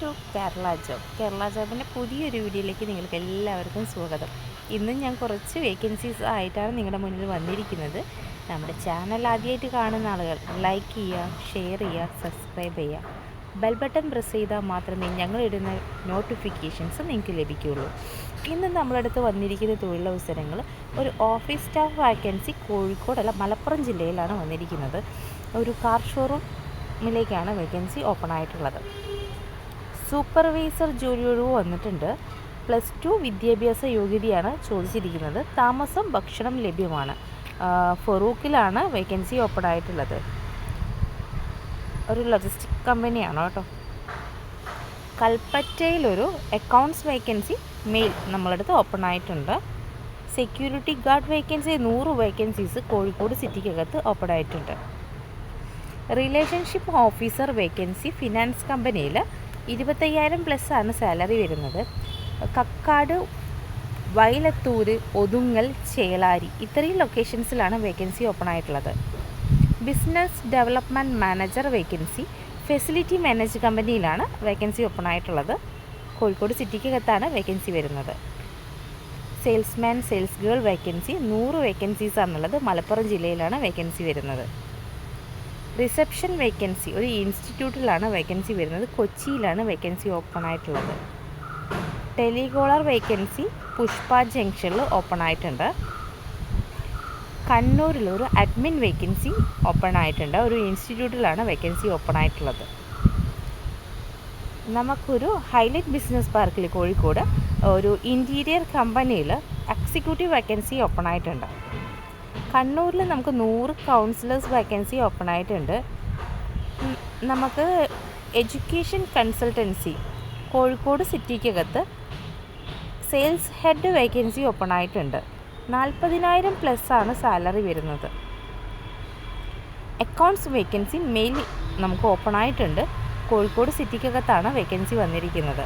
To Kerala job. Kerala ജോബിന്റെ പുതിയൊരു വീഡിയോയിലേക്ക് നിങ്ങൾക്ക് എല്ലാവർക്കും സ്വാഗതം. ഇന്നും ഞാൻ കുറച്ച് വേക്കൻസീസ് ആയിട്ടാണ് നിങ്ങളുടെ മുന്നിൽ വന്നിരിക്കുന്നത്. നമ്മുടെ ചാനൽ ആദ്യമായിട്ട് കാണുന്ന ആളുകൾ ലൈക്ക് ചെയ്യുക ഷെയർ ചെയ്യുക സബ്സ്ക്രൈബ് ചെയ്യുക. ബെൽ ബട്ടൺ പ്രസ് ചെയ്താൽ മാത്രമേ ഞങ്ങളിടുന്ന നോട്ടിഫിക്കേഷൻസ് നിങ്ങൾക്ക് ലഭിക്കുകയുള്ളൂ. ഇന്ന് നമ്മളടുത്ത് വന്നിരിക്കുന്ന തൊഴിലവസരങ്ങൾ ഒരു ഓഫീസ് സ്റ്റാഫ് വാക്കൻസി കോഴിക്കോട് അല്ല മലപ്പുറം ജില്ലയിലാണ് വന്നിരിക്കുന്നത്. ഒരു കാർ ഷോറൂമിലേക്കാണ് വേക്കൻസി ഓപ്പൺ ആയിട്ടുള്ളത്. സൂപ്പർവൈസർ ജോലി ഒഴിവ് വന്നിട്ടുണ്ട്. പ്ലസ് ടു വിദ്യാഭ്യാസ യോഗ്യതയാണ് ചോദിച്ചിരിക്കുന്നത്. താമസം ഭക്ഷണം ലഭ്യമാണ്. ഫറൂഖിലാണ് വേക്കൻസി ഓപ്പൺ ആയിട്ടുള്ളത്. ഒരു ലോജിസ്റ്റിക് കമ്പനിയാണ് കേട്ടോ കൽപ്പറ്റയിലൊരു അക്കൗണ്ട്സ് വേക്കൻസി മെയിൽ നമ്മളടുത്ത് ഓപ്പൺ ആയിട്ടുണ്ട്. സെക്യൂരിറ്റി ഗാർഡ് വേക്കൻസി നൂറ് വേക്കൻസീസ് കോഴിക്കോട് സിറ്റിക്കകത്ത് ഓപ്പൺ ആയിട്ടുണ്ട്. റിലേഷൻഷിപ്പ് ഓഫീസർ വേക്കൻസി ഫിനാൻസ് കമ്പനിയിൽ ഇരുപത്തയ്യായിരം പ്ലസ് ആണ് സാലറി വരുന്നത്. കക്കാട് വൈലത്തൂർ ഒതുങ്ങൽ ചേളാരി ഇത്രയും ലൊക്കേഷൻസിലാണ് വേക്കൻസി ഓപ്പൺ ആയിട്ടുള്ളത്. Business development manager vacancy facility manage കമ്പനിയിലാണ് vacancy open ആയിട്ടുള്ളത്. കോഴിക്കോട് സിറ്റിക്കകത്താണ് വേക്കൻസി വരുന്നത്. സെയിൽസ്മാൻ സെയിൽസ് ഗേൾ വേക്കൻസി നൂറ് വേക്കൻസീസ് ആണുള്ളത്. മലപ്പുറം ജില്ലയിലാണ് വേക്കൻസി വരുന്നത്. റിസപ്ഷൻ വേക്കൻസി ഒരു ഇൻസ്റ്റിറ്റ്യൂട്ടിലാണ് വേക്കൻസി വരുന്നത്. കൊച്ചിയിലാണ് വേക്കൻസി ഓപ്പൺ ആയിട്ടുള്ളത്. ടെലികോളർ വേക്കൻസി പുഷ്പ ജംഗ്ഷനിൽ ഓപ്പൺ ആയിട്ടുണ്ട്. കണ്ണൂരിൽ ഒരു അഡ്മിൻ വേക്കൻസി ഓപ്പൺ ആയിട്ടുണ്ട്. ഒരു ഇൻസ്റ്റിറ്റ്യൂട്ടിലാണ് വേക്കൻസി ഓപ്പൺ ആയിട്ടുള്ളത്. നമുക്കൊരു ഹൈലൈറ്റ് ബിസിനസ് പാർക്കിൽ കോഴിക്കോട് ഒരു ഇന്റീരിയർ കമ്പനിയിൽ എക്സിക്യൂട്ടീവ് വേക്കൻസി ഓപ്പൺ ആയിട്ടുണ്ട്. കണ്ണൂരിൽ നമുക്ക് നൂറ് കൗൺസിലേഴ്സ് വേക്കൻസി ഓപ്പൺ ആയിട്ടുണ്ട്. നമുക്ക് എഡ്യൂക്കേഷൻ കൺസൾട്ടൻസി കോഴിക്കോട് സിറ്റിക്കകത്ത് സെയിൽസ് ഹെഡ് വേക്കൻസി ഓപ്പൺ ആയിട്ടുണ്ട്. നാൽപ്പതിനായിരം പ്ലസ് ആണ് സാലറി വരുന്നത്. അക്കൗണ്ട്സ് വേക്കൻസി മെയിൽ നമുക്ക് ഓപ്പൺ ആയിട്ടുണ്ട്. കോഴിക്കോട് സിറ്റിക്കകത്താണ് വേക്കൻസി വന്നിരിക്കുന്നത്.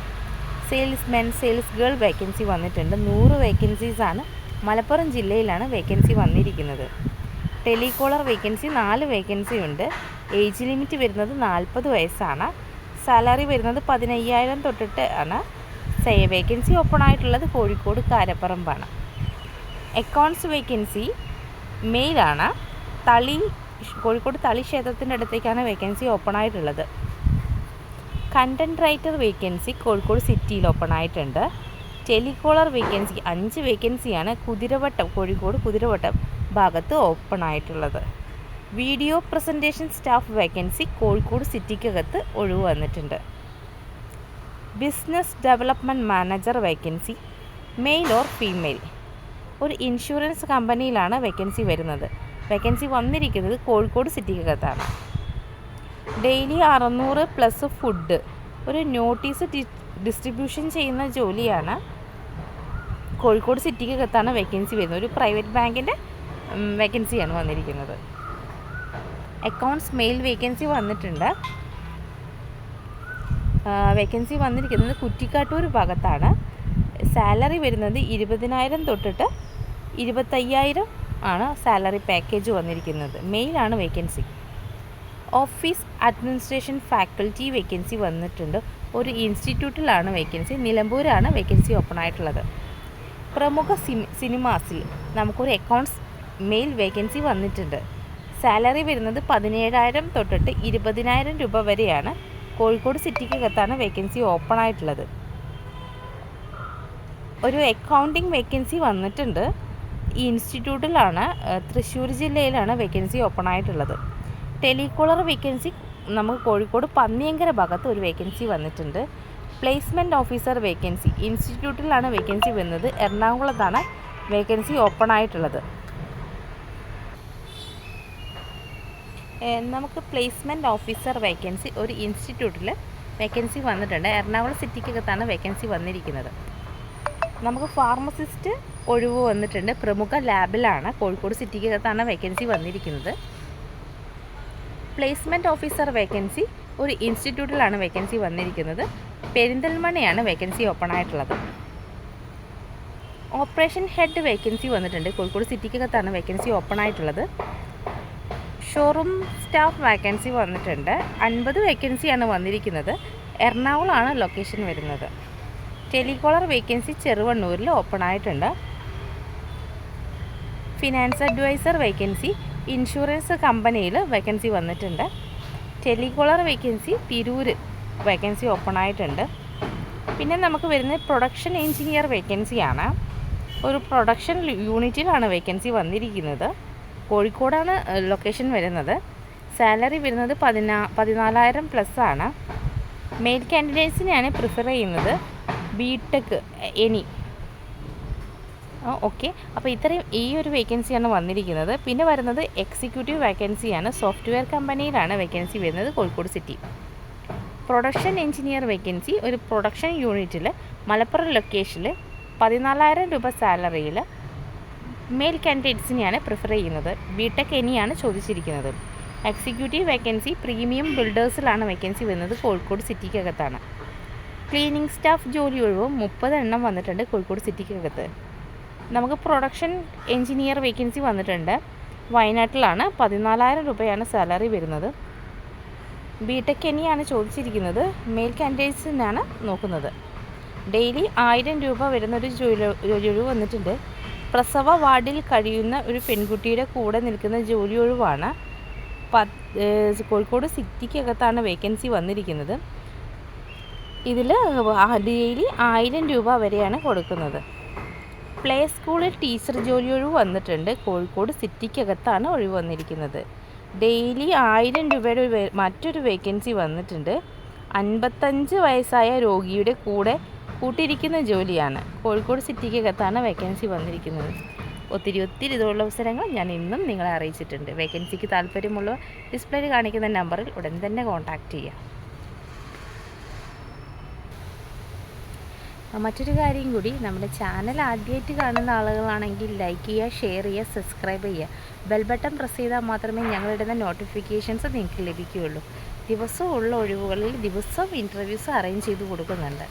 സെയിൽസ്മാൻ സെയിൽസ് ഗേൾ വേക്കൻസി വന്നിട്ടുണ്ട്. നൂറ് വേക്കൻസീസ് ആണ് മലപ്പുറം ജില്ലയിലാണ് വേക്കൻസി വന്നിരിക്കുന്നത്. ടെലികോളർ വേക്കൻസി നാല് വേക്കൻസി ഉണ്ട്. ഏജ് ലിമിറ്റ് വരുന്നത് നാൽപ്പത് വയസ്സാണ്. സാലറി വരുന്നത് പതിനയ്യായിരം തൊട്ടിട്ട് ആണ്. വേക്കൻസി ഓപ്പൺ ആയിട്ടുള്ളത് കോഴിക്കോട് കാരപ്പറമ്പാണ്. അക്കൗണ്ട്സ് വേക്കൻസി മെയിലാണ്. തളി കോഴിക്കോട് തളി ക്ഷേത്രത്തിന്റെ അടുത്തേക്കാണ് വേക്കൻസി ഓപ്പൺ ആയിട്ടുള്ളത്. കണ്ടന്റ് റൈറ്റർ വേക്കൻസി കോഴിക്കോട് സിറ്റിയിൽ ഓപ്പൺ ആയിട്ടുണ്ട്. ടെലികോളർ വേക്കൻസി അഞ്ച് വേക്കൻസിയാണ് കുതിരവട്ടം കോഴിക്കോട് കുതിരവട്ടം ഭാഗത്ത് ഓപ്പൺ ആയിട്ടുള്ളത് video presentation staff vacancy Kozhikode സിറ്റിക്കകത്ത് ഒഴിവ് വന്നിട്ടുണ്ട്. Business development manager vacancy male or female. ഒരു ഇൻഷുറൻസ് കമ്പനിയിലാണ് വേക്കൻസി വരുന്നത്. വേക്കൻസി വന്നിരിക്കുന്നത് കോഴിക്കോട് സിറ്റിക്കകത്താണ്. ഡെയിലി അറുന്നൂറ് പ്ലസ് ഫുഡ്. ഒരു നോട്ടീസ് ഡിസ്ട്രിബ്യൂഷൻ ചെയ്യുന്ന ജോലിയാണ് കോഴിക്കോട് സിറ്റിക്കകത്താണ് വേക്കൻസി വരുന്നത്. ഒരു പ്രൈവറ്റ് ബാങ്കിന്റെ വേക്കൻസിയാണ് വന്നിരിക്കുന്നത്. അക്കൗണ്ട്സ് മെയിൽ വേക്കൻസി വന്നിട്ടുണ്ട്. വേക്കൻസി വന്നിരിക്കുന്നത് കുറ്റിക്കാട്ടൂർ ഭാഗത്താണ്. സാലറി വരുന്നത് ഇരുപതിനായിരം തൊട്ടിട്ട് ഇരുപത്തയ്യായിരം ആണ് സാലറി പാക്കേജ് വന്നിരിക്കുന്നത്. മെയിലാണ് vacancy office administration faculty vacancy വന്നിട്ടുണ്ട്. ഒരു ഇൻസ്റ്റിറ്റ്യൂട്ടിലാണ് വേക്കൻസി നിലമ്പൂരാണ് വേക്കൻസി ഓപ്പൺ ആയിട്ടുള്ളത്. പ്രമുഖ സിനി സിനിമാസിൽ നമുക്കൊരു അക്കൗണ്ട്സ് മെയിൽ വേക്കൻസി വന്നിട്ടുണ്ട്. സാലറി വരുന്നത് പതിനേഴായിരം തൊട്ടിട്ട് ഇരുപതിനായിരം രൂപ വരെയാണ് കോഴിക്കോട് സിറ്റിക്കകത്താണ് വേക്കൻസി ഓപ്പൺ ആയിട്ടുള്ളത്. ഒരു അക്കൗണ്ടിങ് വേക്കൻസി വന്നിട്ടുണ്ട്. ഈ ഇൻസ്റ്റിറ്റ്യൂട്ടിലാണ് തൃശ്ശൂർ ജില്ലയിലാണ് വേക്കൻസി ഓപ്പൺ ആയിട്ടുള്ളത്. ടെലികോളർ വേക്കൻസി നമുക്ക് കോഴിക്കോട് പന്നിയങ്കര ഭാഗത്ത് ഒരു വേക്കൻസി വന്നിട്ടുണ്ട്. പ്ലേസ്മെന്റ് ഓഫീസർ വേക്കൻസി ഇൻസ്റ്റിറ്റ്യൂട്ടിലാണ് വേക്കൻസി വരുന്നത്. എറണാകുളത്താണ് വേക്കൻസി ഓപ്പൺ ആയിട്ടുള്ളത്. നമുക്ക് പ്ലേസ്മെന്റ് ഓഫീസർ വേക്കൻസി ഒരു ഇൻസ്റ്റിറ്റ്യൂട്ടിൽ വേക്കൻസി വന്നിട്ടുണ്ട്. എറണാകുളം സിറ്റിക്കകത്താണ് വേക്കൻസി വന്നിരിക്കുന്നത്. നമുക്ക് ഫാർമസിസ്റ്റ് ഒഴിവ് വന്നിട്ടുണ്ട്. പ്രമുഖ ലാബിലാണ് കോഴിക്കോട് സിറ്റിക്കകത്താണ് വേക്കൻസി വന്നിരിക്കുന്നത്. പ്ലേസ്മെന്റ് ഓഫീസർ വേക്കൻസി ഒരു ഇൻസ്റ്റിറ്റ്യൂട്ടിലാണ് വേക്കൻസി വന്നിരിക്കുന്നത്. പെരിന്തൽമണ്ണയാണ് വേക്കൻസി ഓപ്പൺ ആയിട്ടുള്ളത്. ഓപ്പറേഷൻ ഹെഡ് വേക്കൻസി വന്നിട്ടുണ്ട്. കോഴിക്കോട് സിറ്റിക്കകത്താണ് വേക്കൻസി ഓപ്പൺ ആയിട്ടുള്ളത്. ഷോറൂം സ്റ്റാഫ് വേക്കൻസി വന്നിട്ടുണ്ട്. അൻപത് വേക്കൻസിയാണ് വന്നിരിക്കുന്നത്. എറണാകുളമാണ് ലൊക്കേഷൻ വരുന്നത്. ടെലികോളർ വേക്കൻസി ചെറുവണ്ണൂരിൽ ഓപ്പൺ ആയിട്ടുണ്ട്. ഫിനാൻസ് അഡ്വൈസർ വേക്കൻസി ഇൻഷുറൻസ് കമ്പനിയിൽ വേക്കൻസി വന്നിട്ടുണ്ട്. Telecaller vacancy Tirur vacancy open ആയിട്ടുണ്ട്. പിന്നെ നമുക്ക് വരുന്നത് പ്രൊഡക്ഷൻ എഞ്ചിനീയർ വേക്കൻസിയാണ് ഒരു പ്രൊഡക്ഷൻ യൂണിറ്റിലാണ് വേക്കൻസി വന്നിരിക്കുന്നത്. കോഴിക്കോടാണ് ലൊക്കേഷൻ വരുന്നത്. സാലറി വരുന്നത് പതിനാ പതിനാലായിരം പ്ലസ് ആണ്. മെയിൽ കാൻഡിഡേറ്റ്സിനെയാണ് പ്രിഫർ ചെയ്യുന്നത്. B tech any. ഓക്കെ അപ്പോൾ ഇത്രയും ഈ ഒരു വേക്കൻസിയാണ് വന്നിരിക്കുന്നത്. പിന്നെ വരുന്നത് എക്സിക്യൂട്ടീവ് വേക്കൻസിയാണ് സോഫ്റ്റ്വെയർ കമ്പനിയിലാണ് വേക്കൻസി വരുന്നത് Kozhikode city production engineer vacancy ഒരു പ്രൊഡക്ഷൻ യൂണിറ്റിൽ മലപ്പുറം ലൊക്കേഷനിൽ പതിനാലായിരം രൂപ സാലറിയിൽ മെയിൽ കാൻഡിഡേറ്റ്സിനെയാണ് പ്രിഫർ ചെയ്യുന്നത്. ബി ടെക് എനിയാണ് ചോദിച്ചിരിക്കുന്നത്. എക്സിക്യൂട്ടീവ് വേക്കൻസി പ്രീമിയം ബിൽഡേഴ്സിലാണ് വേക്കൻസി വരുന്നത് കോഴിക്കോട് സിറ്റിക്കകത്താണ്. ക്ലീനിങ് സ്റ്റാഫ് ജോലി ഒഴിവ് മുപ്പത് എണ്ണം വന്നിട്ടുണ്ട് കോഴിക്കോട് സിറ്റിക്കകത്ത്. നമുക്ക് പ്രൊഡക്ഷൻ എഞ്ചിനീയർ വേക്കൻസി വന്നിട്ടുണ്ട്. വയനാട്ടിലാണ് പതിനാലായിരം രൂപയാണ് സാലറി വരുന്നത്. ബി ടെക് എനിയാണ് ചോദിച്ചിരിക്കുന്നത് മെയിൽ കാൻഡിഡേറ്റ്സിനാണ് നോക്കുന്നത്. ഡെയിലി ആയിരം രൂപ വരുന്ന ഒരു ജോലി വന്നിട്ടുണ്ട്. പ്രസവ വാർഡിൽ കഴിയുന്ന ഒരു പെൺകുട്ടിയുടെ കൂടെ നിൽക്കുന്ന ജോലി ഒഴിവാണ്. പത്ത് കോഴിക്കോട് സിറ്റിക്കകത്താണ് വേക്കൻസി വന്നിരിക്കുന്നത്. ഇതിൽ ഡെയിലി ആയിരം രൂപ വരെയാണ് കൊടുക്കുന്നത്. പ്ലേ സ്കൂളിൽ ടീച്ചർ ജോലി ഒഴിവ് വന്നിട്ടുണ്ട്. കോഴിക്കോട് സിറ്റിക്കകത്താണ് ഒഴിവ് വന്നിരിക്കുന്നത്. ഡെയിലി ആയിരം രൂപയുടെ ഒരു മറ്റൊരു വേക്കൻസി വന്നിട്ടുണ്ട്. അൻപത്തഞ്ച് വയസ്സായ രോഗിയുടെ കൂടെ കൂട്ടിയിരിക്കുന്ന ജോലിയാണ്. കോഴിക്കോട് സിറ്റിക്കകത്താണ് വേക്കൻസി വന്നിരിക്കുന്നത്. ഒത്തിരി ഒത്തിരി ഇതുള്ള അവസരങ്ങൾ ഞാൻ ഇന്നും നിങ്ങളെ അറിയിച്ചിട്ടുണ്ട്. വേക്കൻസിക്ക് താല്പര്യമുള്ള ഡിസ്പ്ലേയിൽ കാണിക്കുന്ന നമ്പറിൽ ഉടൻ തന്നെ കോൺടാക്റ്റ് ചെയ്യുക. മറ്റൊരു കാര്യം കൂടി നമ്മുടെ ചാനൽ ആദ്യമായിട്ട് കാണുന്ന ആളുകളാണെങ്കിൽ ലൈക്ക് ചെയ്യുക ഷെയർ ചെയ്യുക സബ്സ്ക്രൈബ് ചെയ്യുക. ബെൽ ബട്ടൺ പ്രസ് ചെയ്താൽ മാത്രമേ ഞങ്ങളിടുന്ന നോട്ടിഫിക്കേഷൻസ് നിങ്ങൾക്ക് ലഭിക്കുകയുള്ളൂ. ദിവസവും ഉള്ള ഒഴിവുകളിൽ ദിവസവും ഇന്റർവ്യൂസ് അറേഞ്ച് ചെയ്ത് കൊടുക്കുന്നുണ്ട്.